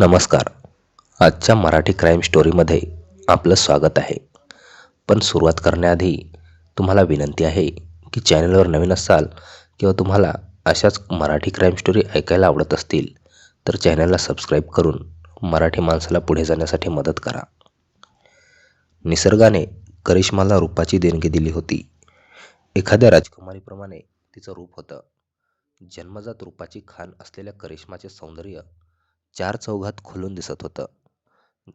नमस्कार. आजच्या मराठी क्राईम स्टोरीमध्ये आपलं स्वागत आहे. पण सुरुवात करण्याआधी तुम्हाला विनंती आहे की चॅनलवर नवीन असाल किंवा तुम्हाला अशाच मराठी क्राईम स्टोरी ऐकायला आवडत असतील तर चॅनलला सबस्क्राईब करून मराठी माणसाला पुढे जाण्यासाठी मदत करा. निसर्गाने करिश्माला रूपाची देणगी दिली होती. एखाद्या राजकुमारीप्रमाणे तिचं रूप होतं. जन्मजात रूपाची खाण असलेल्या करिश्माचे सौंदर्य चार चौघात खुलून दिसत होतं.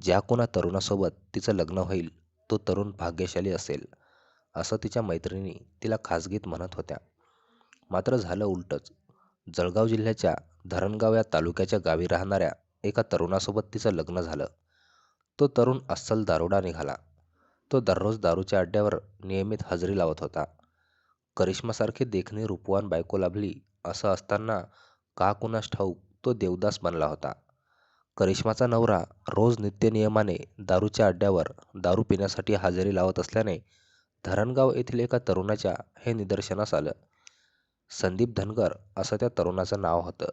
ज्या कोणा तरुणासोबत तिचं लग्न होईल तो तरुण भाग्यशाली असेल असं तिच्या मैत्रिणी तिला खाजगीत म्हणत होत्या. मात्र झालं उलटंच. जळगाव जिल्ह्याच्या धरणगाव या तालुक्याच्या गावी राहणाऱ्या एका तरुणासोबत तिचं लग्न झालं. तो तरुण अस्सल दारुडा निघाला. तो दररोज दारूच्या अड्ड्यावर नियमित हजेरी लावत होता. करिश्मासारखी देखणी रूपवान बायको लाभली असं असताना का कुणास ठाऊक तो देवदास बनला होता. करिश्माचा नवरा रोज नित्यनियमाने दारूच्या अड्ड्यावर दारू पिण्यासाठी हजेरी लावत असल्याने धरणगाव येथील एका तरुणाच्या हे निदर्शनास आलं. संदीप धनगर असं त्या तरुणाचं नाव होतं.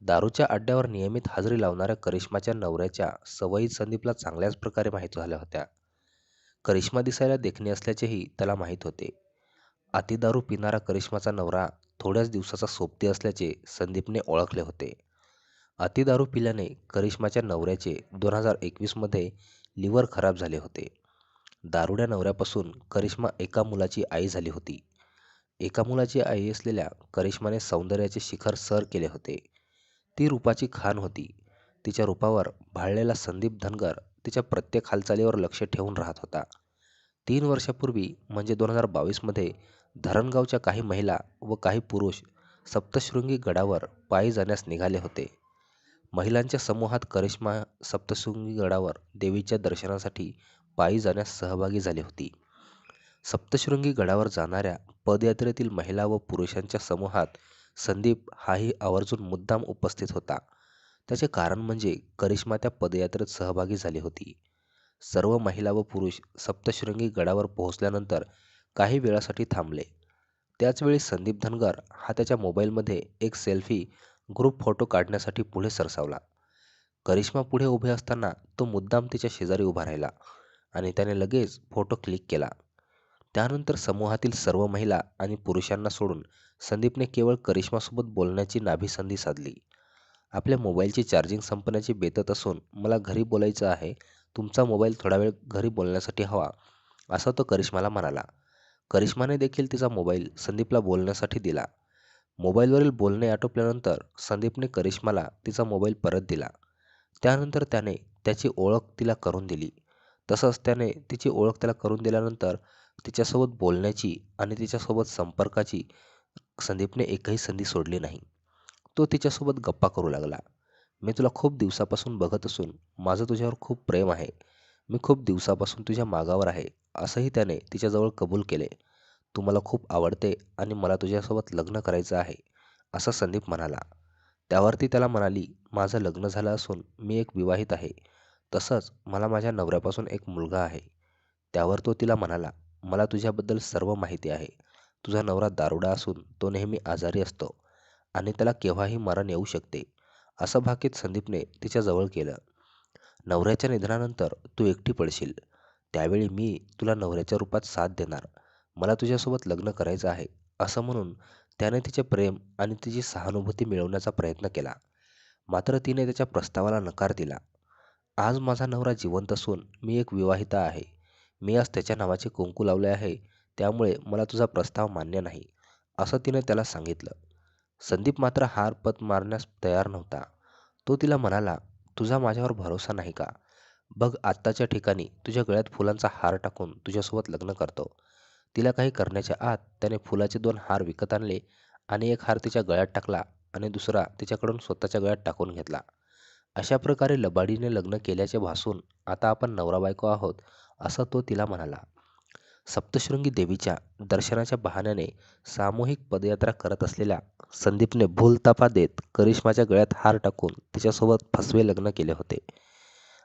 दारूच्या अड्ड्यावर नियमित हजेरी लावणाऱ्या करिश्माच्या नवऱ्याच्या सवयी संदीपला चांगल्याच प्रकारे माहीत झाल्या होत्या. करिश्मा दिसायला देखणी असल्याचेही त्याला माहीत होते. अतिदारू पिणारा करिश्माचा नवरा थोड्याच दिवसाचा सोबती असल्याचे संदीपने ओळखले होते. अतिदारू पिल्याने करिश्माच्या नवऱ्याचे दोन हजार एकवीसमध्ये लिव्हर खराब झाले होते. दारुड्या नवऱ्यापासून करिश्मा एका मुलाची आई झाली होती. एका मुलाची आई असलेल्या करिश्माने सौंदर्याचे शिखर सर केले होते. ती रूपाची खान होती. तिच्या रूपावर भाळलेला संदीप धनगर तिच्या प्रत्येक हालचालीवर लक्ष ठेवून राहत होता. तीन वर्षापूर्वी म्हणजे दोन हजार बावीसमध्ये धरणगावच्या काही महिला व काही पुरुष सप्तशृंगी गडावर पायी जाण्यास निघाले होते. महिलांच्या समूहात करिश्मा सप्तशृंगी गडावर देवीच्या दर्शनासाठी पायी जाण्यास सहभागी झाली होती. सप्तशृंगी गडावर जाणाऱ्या पदयात्रेतील महिला व पुरुषांच्या समूहात संदीप हाही आवर्जून मुद्दाम उपस्थित होता. त्याचे कारण म्हणजे करिश्मा त्या पदयात्रेत सहभागी झाली होती. सर्व महिला व पुरुष सप्तशृंगी गडावर पोहोचल्यानंतर काही वेळासाठी थांबले. त्याचवेळी संदीप धनगर हा त्याच्या मोबाईलमध्ये एक सेल्फी ग्रुप फोटो काढण्यासाठी पुढे सरसावला. करिश्मा पुढे उभे असताना तो मुद्दाम तिच्या शेजारी उभा राहिला आणि त्याने लगेच फोटो क्लिक केला. त्यानंतर समूहातील सर्व महिला आणि पुरुषांना सोडून संदीपने केवळ करिश्मासोबत बोलण्याची नाभिसंधी साधली. आपल्या मोबाईलची चार्जिंग संपण्याची बेतत असून मला घरी बोलायचं आहे तुमचा मोबाईल थोडा वेळ घरी बोलण्यासाठी हवा असा तो करिश्माला म्हणाला. करिश्माने देखील तिचा मोबाईल संदीपला बोलण्यासाठी दिला. मोबाईलवरील बोलणे आटोपल्यानंतर संदीपने करिश्माला तिचा मोबाईल परत दिला. त्यानंतर त्याने त्याची ओळख तिला करून दिली. तसंच त्याने तिची ओळख त्याला करून दिल्यानंतर तिच्यासोबत बोलण्याची आणि तिच्यासोबत संपर्काची संदीपने एकही संधी सोडली नाही. तो तिच्यासोबत गप्पा करू लागला. मी तुला खूप दिवसापासून बघत असून माझं तुझ्यावर खूप प्रेम आहे. मी खूप दिवसापासून तुझ्या मागावर आहे असंही त्याने तिच्याजवळ कबूल केले. तू मला खूप आवडते आणि मला तुझ्यासोबत लग्न करायचं आहे असं संदीप म्हणाला. त्यावरती त्याला म्हणाली माझं लग्न झालं असून मी एक विवाहित आहे. तसंच मला माझ्या नवऱ्यापासून एक मुलगा आहे. त्यावर तो तिला म्हणाला मला तुझ्याबद्दल सर्व माहिती आहे. तुझा नवरा दारुडा असून तो नेहमी आजारी असतो आणि त्याला केव्हाही मरण येऊ शकते असं भाकीत संदीपने तिच्याजवळ केलं. नवऱ्याच्या निधनानंतर तू एकटी पडशील. त्यावेळी मी तुला नवऱ्याच्या रूपात साथ देणार. मला तुझ्यासोबत लग्न करायचं आहे असं म्हणून त्याने तिचे प्रेम आणि तिची सहानुभूती मिळवण्याचा प्रयत्न केला. मात्र तिने त्याच्या प्रस्तावाला नकार दिला. आज माझा नवरा जिवंत असून मी एक विवाहिता आहे. मी आज त्याच्या नावाचे कुंकू लावले आहे त्यामुळे मला तुझा प्रस्ताव मान्य नाही असं तिने त्याला सांगितलं. संदीप मात्र हार पत मारण्यास तयार नव्हता. तो तिला म्हणाला तुझा माझ्यावर भरोसा नाही का? बघ आत्ताच्या ठिकाणी तुझ्या गळ्यात फुलांचा हार टाकून तुझ्यासोबत लग्न करतो. तिला काही करण्याच्या आत त्याने फुलाचे दोन हार विकत आणले आणि एक हार तिच्या गळ्यात टाकला आणि दुसरा तिच्याकडून स्वतःच्या गळ्यात टाकून घेतला. अशा प्रकारे लबाडीने लग्न केल्याचे भासून आता आपण नवरा बायको आहोत असं तो तिला म्हणाला. सप्तशृंगी देवीच्या दर्शनाच्या बहाण्याने सामूहिक पदयात्रा करत असलेल्या संदीपने भूलतापा देत करिश्माच्या गळ्यात हार टाकून तिच्यासोबत फसवे लग्न केले होते.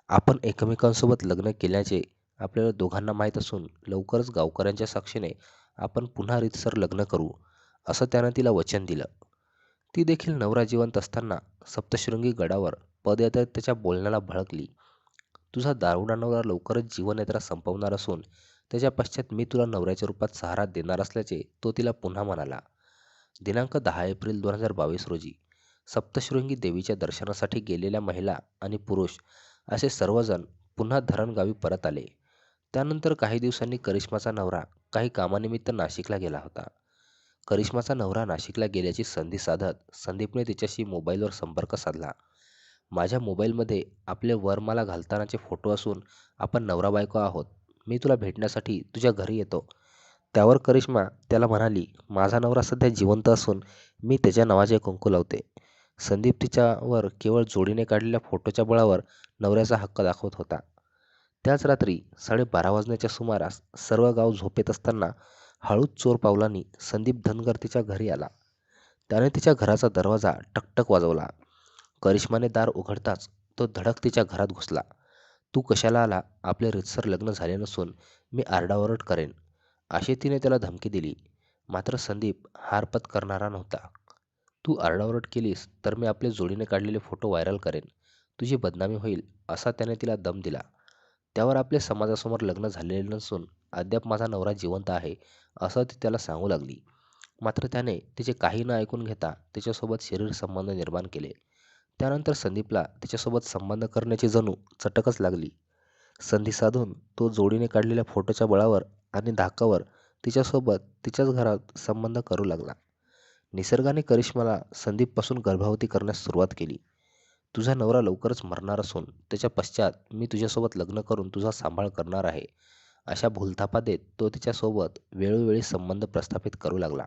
आपण एकमेकांसोबत लग्न केल्याचे आपल्याला दोघांना माहीत असून लवकरच गावकऱ्यांच्या साक्षीने आपण पुन्हा रीतसर लग्न करू असं त्यानं तिला वचन दिलं ती देखील नवरा जिवंत असताना सप्तशृंगी गडावर पदयात्रेत त्याच्या बोलण्याला भडकली. तुझा दारुडा नवरा लवकरच जीवनयात्रा संपवणार असून त्याच्या पश्चात मी तुला नवऱ्याच्या रूपात सहारा देणार असल्याचे तो तिला पुन्हा म्हणाला. दिनांक दहा एप्रिल दोन हजार बावीस रोजी सप्तशृंगी देवीच्या दर्शनासाठी गेलेल्या महिला आणि पुरुष असे सर्वजण पुन्हा धरणगावी परत आले. त्यानंतर काही दिवसांनी करिश्माचा नवरा काही कामानिमित्त नाशिकला गेला होता. करिश्माचा नवरा नाशिकला गेल्याची संधी साधत संदीपने तिच्याशी मोबाईलवर संपर्क साधला. माझ्या मोबाईलमध्ये आपले वरमाला घालतानाचे फोटो असून आपण नवरा बायको आहोत. मी तुला भेटण्यासाठी तुझ्या घरी येतो. त्यावर करिश्मा त्याला म्हणाली, माझा नवरा सध्या जिवंत असून मी त्याच्या नावाचे कुंकू लावते. संदीप तिच्यावर केवळ जोडीने काढलेल्या फोटोच्या बळावर नवऱ्याचा हक्क दाखवत होता. त्याच रात्री साडेबारा वाजण्याच्या सुमारास सर्व गाव झोपेत असताना हळूच चोर पावलांनी संदीप धनगर तिच्या घरी आला. त्याने तिच्या घराचा दरवाजा टकटक वाजवला. करिश्माने दार उघडताच तो धडक तिच्या घरात घुसला. तू कशाला आला? आपले रितसर लग्न झाले नसून मी आरडाओरड करेन, अशी तिने त्याला धमकी दिली. मात्र संदीप हारपत करणारा नव्हता. तू आरडाओरड केलीस तर मी आपले जोडीने काढलेले फोटो व्हायरल करेन. तुझी बदनामी होईल, असा त्याने तिला दम दिला. त्यावर आपले समाजासमोर लग्न झालेले नसून अद्याप माझा नवरा जिवंत आहे, असं ती त्याला सांगू लागली. मात्र त्याने तिचे काही न ऐकून घेता तिच्यासोबत शरीरसंबंध निर्माण केले. त्यानंतर संदीपला तिच्यासोबत संबंध करण्याची जणू चटकच लागली. संधी साधून तो जोडीने काढलेल्या फोटोच्या बळावर आणि धाकावर तिच्यासोबत तिच्याच घरात संबंध करू लागला. निसर्गाने करिश्माला संदीपपासून गर्भवती करण्यास सुरुवात केली. तुझा नवरा लवकरच मरणार असून त्याच्या पश्चात मी तुझ्यासोबत लग्न करून तुझा सांभाळ करणार आहे, अशा भूलथापा देत तो तिच्यासोबत वेळोवेळी संबंध प्रस्थापित करू लागला.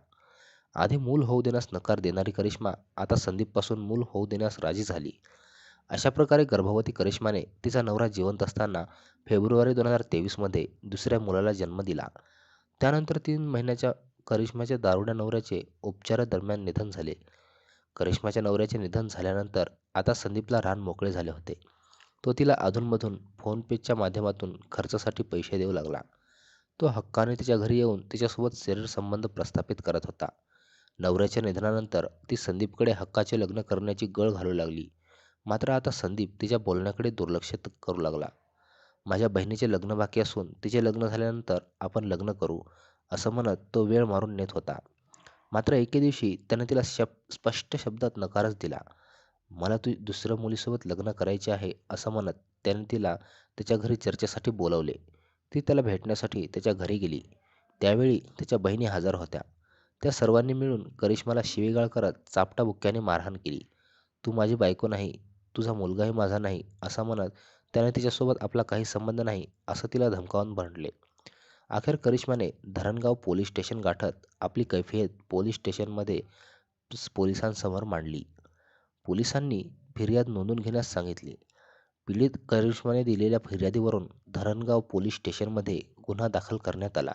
आधी मूल होऊ देण्यास नकार देणारी करिश्मा आता संदीपपासून मूल होऊ देण्यास राजी झाली. अशा प्रकारे गर्भवती करिश्माने तिचा नवरा जिवंत असताना फेब्रुवारी दोन हजार तेवीसमध्ये दुसऱ्या मुलाला जन्म दिला. त्यानंतर तीन महिन्याच्या करिश्माच्या दारुड्या नवऱ्याचे उपचारादरम्यान निधन झाले. करिश्माच्या नवऱ्याचे निधन झाल्यानंतर आता संदीपला रान मोकळे झाले होते. तो तिला अधूनमधून फोनपेच्या माध्यमातून खर्चासाठी पैसे देऊ लागला. तो हक्काने तिच्या घरी येऊन तिच्यासोबत शरीरसंबंध प्रस्थापित करत होता. नवऱ्याच्या निधनानंतर ती संदीपकडे हक्काचे लग्न करण्याची गळ घालू लागली. मात्र आता संदीप तिच्या बोलण्याकडे दुर्लक्षित करू लागला. माझ्या बहिणीचे लग्न बाकी असून तिचे लग्न झाल्यानंतर आपण लग्न करू, असं म्हणत तो वेळ मारून नेत होता. मात्र एके दिवशी त्याने तिला स्पष्ट शब्दात नकारच दिला. मला तू दुसऱ्या मुलीसोबत लग्न करायचे आहे, असं म्हणत त्याने तिला त्याच्या घरी चर्चेसाठी बोलावले. ती त्याला भेटण्यासाठी त्याच्या घरी गेली. त्यावेळी त्याच्या बहिणी हजर होत्या. त्या सर्वांनी मिळून करिश्माला शिवेगाळ करत चापटा बुक्क्याने मारहाण केली. तू माझी बायको नाही, तुझा मुलगाही माझा नाही, असं म्हणत त्याने तिच्यासोबत आपला काही संबंध नाही, असं तिला धमकावून भांडले. अखेर करिश्माने धरणगाव पोलीस स्टेशन गाठत आपली कैफियत पोलीस स्टेशनमध्ये पोलिसांसमोर मांडली. पोलिसांनी फिर्याद नोंदवून घेण्यास सांगितले. पीडित करिश्माने दिलेल्या फिर्यादीवरून धरणगाव पोलीस स्टेशनमध्ये गुन्हा दाखल करण्यात आला.